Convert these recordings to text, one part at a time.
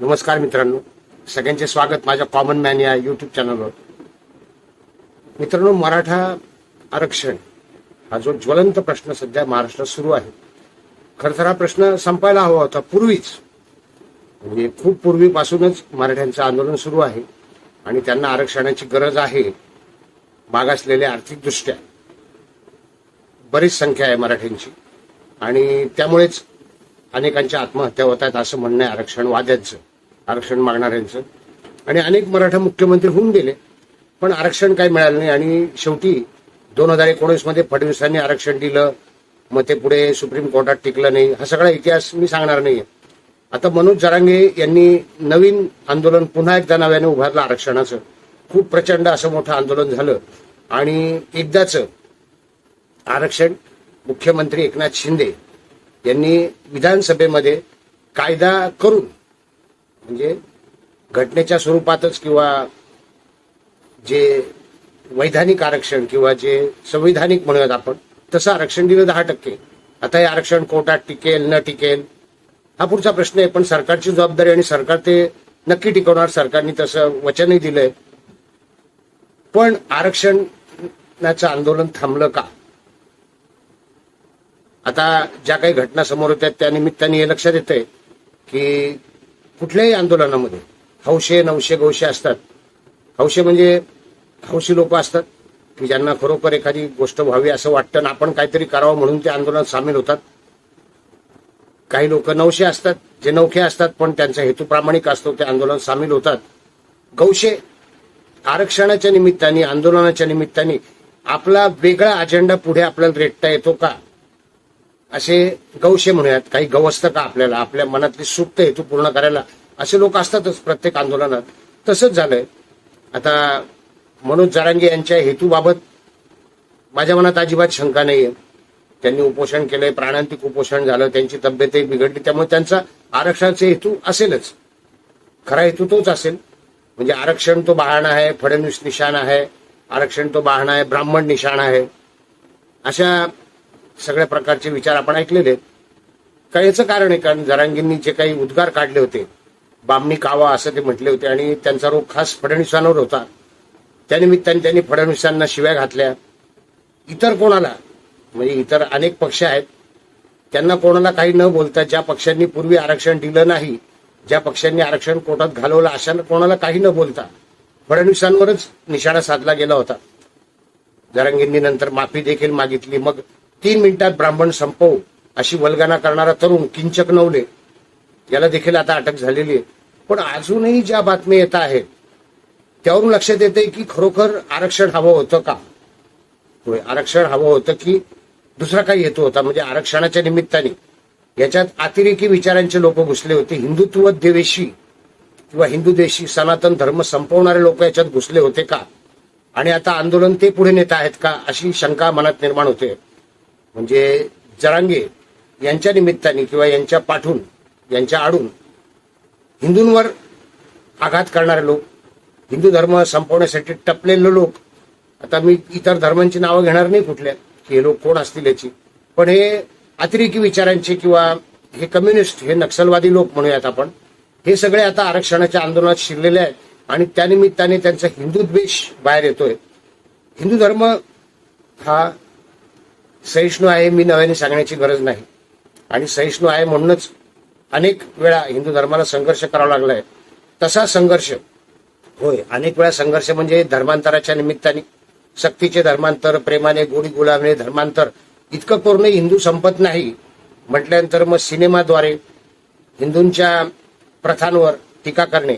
नमस्कार मित्रांनो. सगळ्यांचे स्वागत माझ्या कॉमन मॅन या युट्यूब चॅनलवर मित्रांनो मराठा आरक्षण हा जो ज्वलंत प्रश्न सध्या महाराष्ट्रात सुरू आहे. खर तर हा प्रश्न संपायला हवा होता पूर्वीच. म्हणजे खूप पूर्वीपासूनच मराठ्यांचं आंदोलन सुरू आहे आणि त्यांना आरक्षणाची गरज आहे मागासलेल्या आर्थिकदृष्ट्या. बरीच संख्या आहे मराठ्यांची आणि त्यामुळेच अनेकांच्या आत्महत्या होत आहेत असं म्हणणं आहे आरक्षणवाद्यांचं. आरक्षण मागणाऱ्यांचं. आणि अनेक मराठा मुख्यमंत्री होऊन गेले पण आरक्षण काही मिळालं नाही. आणि शेवटी दोन हजार एकोणीसमध्ये फडणवीसांनी आरक्षण दिलं मग ते पुढे सुप्रीम कोर्टात टिकलं नाही. हा सगळा इतिहास मी सांगणार नाहीये. आता मनोज जरांगे यांनी नवीन आंदोलन पुन्हा एकदा नव्याने उभारलं आरक्षणाचं. खूप प्रचंड असं मोठं आंदोलन झालं. आणि एकदाच आरक्षण मुख्यमंत्री एकनाथ शिंदे यांनी विधानसभेमध्ये कायदा करून म्हणजे घटनेच्या स्वरूपातच किंवा जे वैधानिक आरक्षण किंवा जे संविधानिक म्हणूयात आपण तसं आरक्षण दिलं दहा टक्के. आता हे आरक्षण कोर्टात टिकेल न टिकेल हा पुढचा प्रश्न आहे. पण सरकारची जबाबदारी आणि सरकार ते नक्की टिकवणार सरकारने तसं वचनही दिलंय. पण आरक्षणाचं आंदोलन थांबलं का? आता ज्या काही घटना समोर होत्या त्या निमित्ताने हे लक्षात येतंय की कुठल्याही आंदोलनामध्ये हौशे नवशे गौशे असतात. हौशे म्हणजे हौशी लोक असतात की ज्यांना खरोखर एखादी गोष्ट व्हावी असं वाटतं आणि आपण काहीतरी करावं म्हणून ते आंदोलनात सामील होतात. काही लोक नवशे असतात जे नौखे असतात पण त्यांचा हेतू प्रामाणिक असतो ते आंदोलनात सामील होतात. गौशे आरक्षणाच्या निमित्ताने आंदोलनाच्या निमित्ताने आपला वेगळा अजेंडा पुढे आपल्याला रेटता येतो का? असे गौशे म्हणूयात काही गवस्त का आपल्याला? आपल्या मनातली सुप्त हेतू पूर्ण करायला असे लोक असतातच प्रत्येक आंदोलनात. तसंच झालंय. आता मनोज जारांगे यांच्या हेतूबाबत माझ्या मनात अजिबात शंका नाहीये. त्यांनी उपोषण केलंय प्राणांतिक उपोषण झालं त्यांची तब्येतही बिघडली त्यामुळे त्यांचा आरक्षणाचा हेतू असेलच. खरा हेतू तोच असेल. म्हणजे आरक्षण तो बहाणा आहे फडणवीस निशाण आहे आरक्षण तो बहाणा आहे ब्राह्मण निशाण आहे. अशा सगळ्या प्रकारचे विचार आपण ऐकलेले आहेत. का याचं कारण आहे कारण जरांगींनी जे काही उद्गार काढले होते बामणी कावा असं ते म्हटले होते आणि त्यांचा रोग खास फडणवीसांवर होता. त्यानिमित्ताने त्यांनी फडणवीसांना शिव्या घातल्या. इतर कोणाला म्हणजे इतर अनेक पक्ष आहेत त्यांना कोणाला काही न बोलता ज्या पक्षांनी पूर्वी आरक्षण दिलं नाही ज्या पक्षांनी आरक्षण कोर्टात घालवलं अशा कोणाला काही न बोलता फडणवीसांवरच निशाणा साधला गेला होता. जरांगींनी नंतर माफी देखील मागितली. मग तीन मिनिटात ब्राह्मण संपवू अशी वल्गना करणारा तरुण किंचक नवले. याला देखील आता अटक झालेली आहे. पण अजूनही ज्या बातम्या येत आहेत त्यावरून लक्षात येते की खरोखर आरक्षण हवं होतं का? होय आरक्षण हवं होतं की दुसरा काही हेतू होता? म्हणजे आरक्षणाच्या निमित्ताने. याच्यात अतिरेकी विचारांचे लोक घुसले होते. हिंदुत्व देवेशी किंवा हिंदू देशी सनातन धर्म संपवणारे लोक याच्यात घुसले होते का? आणि आता आंदोलन ते पुढे नेत आहेत का? अशी शंका मनात निर्माण होते. म्हणजे जरांगे यांच्या निमित्ताने किंवा यांच्या पाठून यांच्या आडून हिंदूंवर आघात करणारे लोक हिंदू धर्म संपवण्यासाठी टपलेले लोक आता मी इतर धर्मांची नावं घेणार नाही कुठल्या की हे लोक कोण असतील याची पण हे अतिरेकी विचारांचे किंवा हे कम्युनिस्ट हे नक्षलवादी लोक म्हणूयात आपण हे सगळे आता आरक्षणाच्या आंदोलनात शिरलेले आहेत आणि त्यानिमित्ताने त्यांचा हिंदू द्वेष बाहेर येतोय. हिंदू धर्म हा सहिष्णू आहे मी नव्याने सांगण्याची गरज नाही. आणि सहिष्णू आहे म्हणूनच अनेक वेळा हिंदू धर्माला संघर्ष करावा लागलाय. तसा संघर्ष होय अनेक वेळा संघर्ष म्हणजे धर्मांतराच्या निमित्ताने. सक्तीचे धर्मांतर प्रेमाने गोडी गुलाबने धर्मांतर इतकं पूर्ण हिंदू संपत नाही. म्हटल्यानंतर मग सिनेमाद्वारे हिंदूंच्या प्रथांवर टीका करणे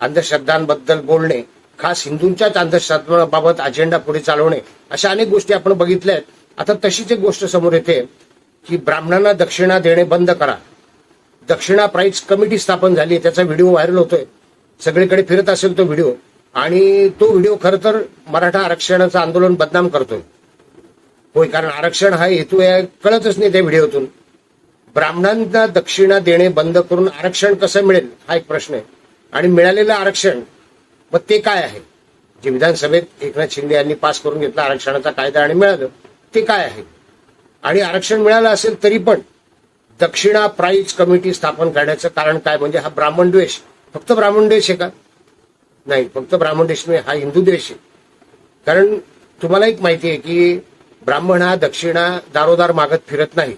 अंधश्रद्धांबद्दल बोलणे खास हिंदूंच्याच अंधश्रद्धांबाबत अजेंडा पुढे चालवणे अशा अनेक गोष्टी आपण बघितल्या आहेत. आता तशीच एक गोष्ट समोर येते की ब्राह्मणांना दक्षिणा देणे बंद करा. दक्षिणा प्राईज कमिटी स्थापन झाली आहे त्याचा व्हिडिओ व्हायरल होतोय. सगळीकडे फिरत असेल तो व्हिडिओ आणि तो व्हिडिओ खर तर मराठा आरक्षणाचं आंदोलन बदनाम करतोय. होय कारण आरक्षण हा हेतू आहे कळतच नाही त्या व्हिडिओतून ब्राह्मणांना दक्षिणा देणे बंद करून आरक्षण कसं मिळेल हा एक प्रश्न आहे. आणि मिळालेलं आरक्षण मग ते काय आहे? जे विधानसभेत एकनाथ शिंदे यांनी पास करून घेतला आरक्षणाचा कायदा आणि मिळालं. ते काय आहे आणि आरक्षण मिळालं असेल तरी पण दक्षिणा प्राईज कमिटी स्थापन करण्याचं कारण काय? म्हणजे हा ब्राह्मण द्वेष. फक्त ब्राह्मण देश आहे का? नाही फक्त ब्राह्मण देश नाही हा हिंदू देश आहे. कारण तुम्हाला एक माहिती आहे की ब्राह्मण हा दक्षिणा दारोदार मागत फिरत नाही.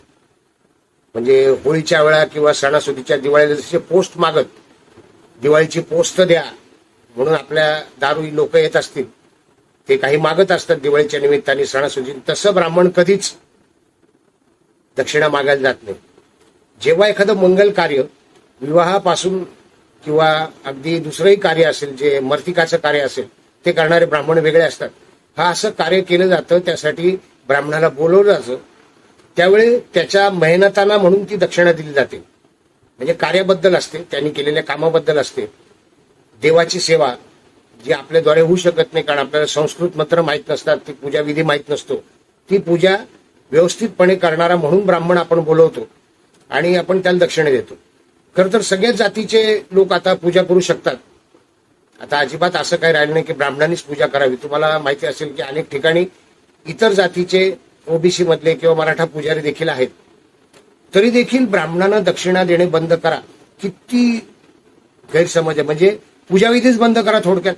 म्हणजे होळीच्या वेळा किंवा सणासुदीच्या दिवाळीला जसे पोस्ट मागत दिवाळीची पोस्ट द्या म्हणून आपल्या दारू लोक येत असतील. ते काही मागत असतात दिवाळीच्या निमित्ताने सणासुदी तसं ब्राह्मण कधीच दक्षिणा मागायला जात नाही. जेव्हा एखादं मंगल कार्य विवाहापासून किंवा अगदी दुसरंही कार्य असेल जे मर्तिकाचं कार्य असेल ते करणारे ब्राह्मण वेगळे असतात. हा असं कार्य केलं जातं त्यासाठी ब्राह्मणाला बोलवलं जातं. त्यावेळी त्याच्या मेहनताना म्हणून ती दक्षिणा दिली जाते. म्हणजे कार्याबद्दल असते त्यांनी केलेल्या कामाबद्दल असते. देवाची सेवा जी आपल्याद्वारे होऊ शकत नाही कारण आपल्याला संस्कृत मंत्र माहीत नसतात ती पूजा विधी माहीत नसतो. ती पूजा व्यवस्थितपणे करणारा म्हणून ब्राह्मण आपण बोलवतो आणि आपण त्याला दक्षिणे देतो. खरं तर सगळ्याच जातीचे लोक आता पूजा करू शकतात. आता अजिबात असं काही राहिलं नाही की ब्राह्मणांनीच पूजा करावी. तुम्हाला माहिती असेल की अनेक ठिकाणी इतर जातीचे ओबीसी मधले किंवा मराठा पुजारी देखील आहेत. तरी देखील ब्राह्मणांना दक्षिणा देणे बंद करा. किती गैरसमज आहे. म्हणजे पूजाविधीच बंद करा थोडक्यात.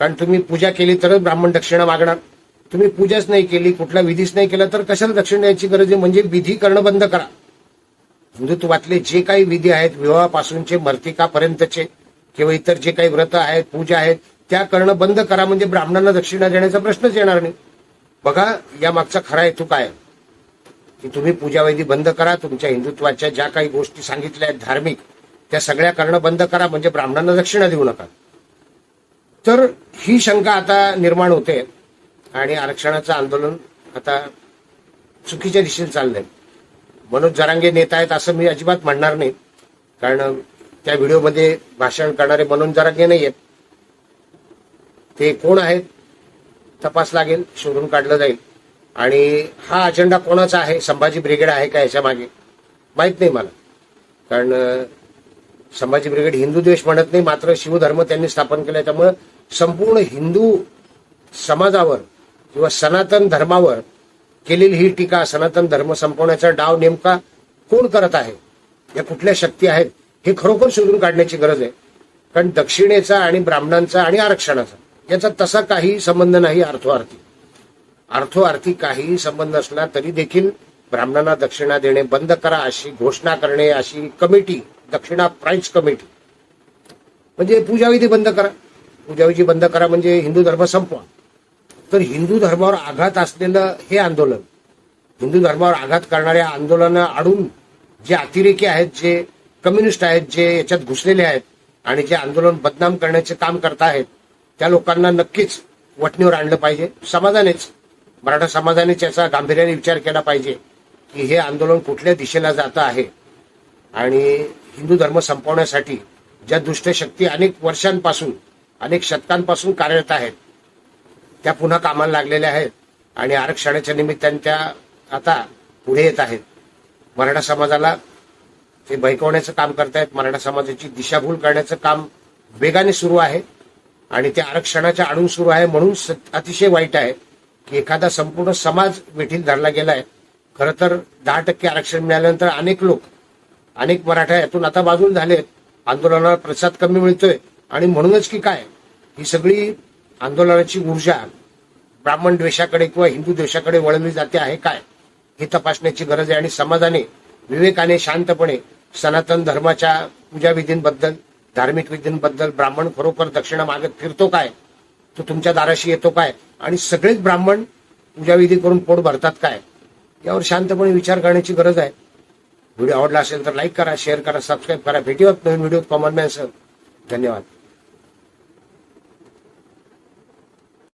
कारण तुम्ही पूजा केली तरच ब्राह्मण दक्षिणा मागणार. तुम्ही पूजाच नाही केली कुठला विधीच नाही केला तर कशाला दक्षिणा द्यायची गरज आहे? म्हणजे विधी करणं बंद करा. हिंदुत्वातले जे काही विधी आहेत विवाहापासूनचे मर्तिकापर्यंतचे किंवा इतर जे काही व्रत आहेत पूजा आहेत त्या करणं बंद करा. म्हणजे ब्राह्मणांना दक्षिणा देण्याचा प्रश्नच येणार नाही. बघा या मागचा खरा हेतू काय आहे? की तुम्ही पूजाविधी बंद करा. तुमच्या हिंदुत्वाच्या ज्या काही गोष्टी सांगितल्या आहेत धार्मिक त्या सगळ्या करणं बंद करा. म्हणजे ब्राह्मणांना दक्षिणा देऊ नका. तर ही शंका आता निर्माण होते आणि आरक्षणाचं आंदोलन आता चुकीच्या दिशेने चाललंय. मनोज जरांगे नेता आहेत असं मी अजिबात म्हणणार नाही. कारण त्या व्हिडिओमध्ये भाषण करणारे मनोज जरांगे नाही आहेत. ते कोण आहेत तपास लागेल शोधून काढलं जाईल. आणि हा अजेंडा कोणाचा आहे संभाजी ब्रिगेड आहे का याच्या मागे? माहीत नाही मला. कारण संभाजी ब्रिगेड हिंदू देश म्हणत नाही मात्र शिवधर्म त्यांनी स्थापन केला त्यामुळं संपूर्ण हिंदू समाजावर किंवा सनातन धर्मावर केलेली ही टीका सनातन धर्म संपवण्याचा डाव नेमका कोण करत आहे? या कुठल्या शक्ती आहेत? हे खरोखर शोधून काढण्याची गरज आहे. कारण दक्षिणेचा आणि ब्राह्मणांचा आणि आरक्षणाचा याचा तसा काही संबंध नाही अर्थोआर्थी अर्थोआर्थी काही संबंध असला तरी देखील ब्राह्मणांना दक्षिणा देणे बंद करा अशी घोषणा करणे अशी कमिटी दक्षिणा प्राईज कमिटी. म्हणजे पूजाविधी बंद करा. पूजाविधी बंद करा म्हणजे हिंदू धर्म संपवा. तर हिंदू धर्मावर आघात असलेलं हे आंदोलन हिंदू धर्मावर आघात करणाऱ्या आंदोलनं आडून जे अतिरेकी आहेत जे कम्युनिस्ट आहेत जे याच्यात घुसलेले आहेत आणि जे आंदोलन बदनाम करण्याचे काम करतायत त्या लोकांना नक्कीच वटणीवर आणलं पाहिजे. समाजानेच मराठा समाजानेच याचा गांभीर्याने विचार केला पाहिजे की हे आंदोलन कुठल्या दिशेला जातं आहे. आणि हिंदू धर्म संपवण्यासाठी ज्या दुष्ट शक्ती अनेक वर्षांपासून अनेक शतकांपासून कार्यरत आहेत. त्या पुन्हा कामाला लागलेल्या आहेत आणि आरक्षणाच्या निमित्ताने त्या आता पुढे येत आहेत. मराठा समाजाला ते बैकवण्याचं काम करतायत. मराठा समाजाची दिशाभूल करण्याचं काम वेगाने सुरू आहे आणि ते आरक्षणाच्या आडून सुरू आहे म्हणून स- अतिशय वाईट आहे की एखादा संपूर्ण समाज वेठील धरला गेलाय. खरं तर दहा टक्के आरक्षण मिळाल्यानंतर अनेक लोक अनेक मराठा यातून आता बाजूला झालेत. आंदोलनाला प्रसाद कमी मिळतोय. आणि म्हणूनच की काय ही सगळी आंदोलनाची ऊर्जा ब्राह्मण द्वेषाकडे किंवा हिंदू द्वेषाकडे वळवली जाते आहे काय हे तपासण्याची गरज आहे. आणि समाजाने विवेकाने शांतपणे सनातन धर्माच्या पूजाविधींबद्दल धार्मिक विधींबद्दल ब्राह्मण खरोखर दक्षिणा मागत फिरतो काय तो तुमच्या दाराशी येतो काय आणि सगळेच ब्राह्मण पूजाविधी करून पोट भरतात काय यावर शांतपणे विचार करण्याची गरज आहे. व्हिडिओ आवडला असेल तर लाईक करा शेअर करा सबस्क्राईब करा. भेटीवत नवीन व्हिडिओ कॉमन मॅन सर धन्यवाद.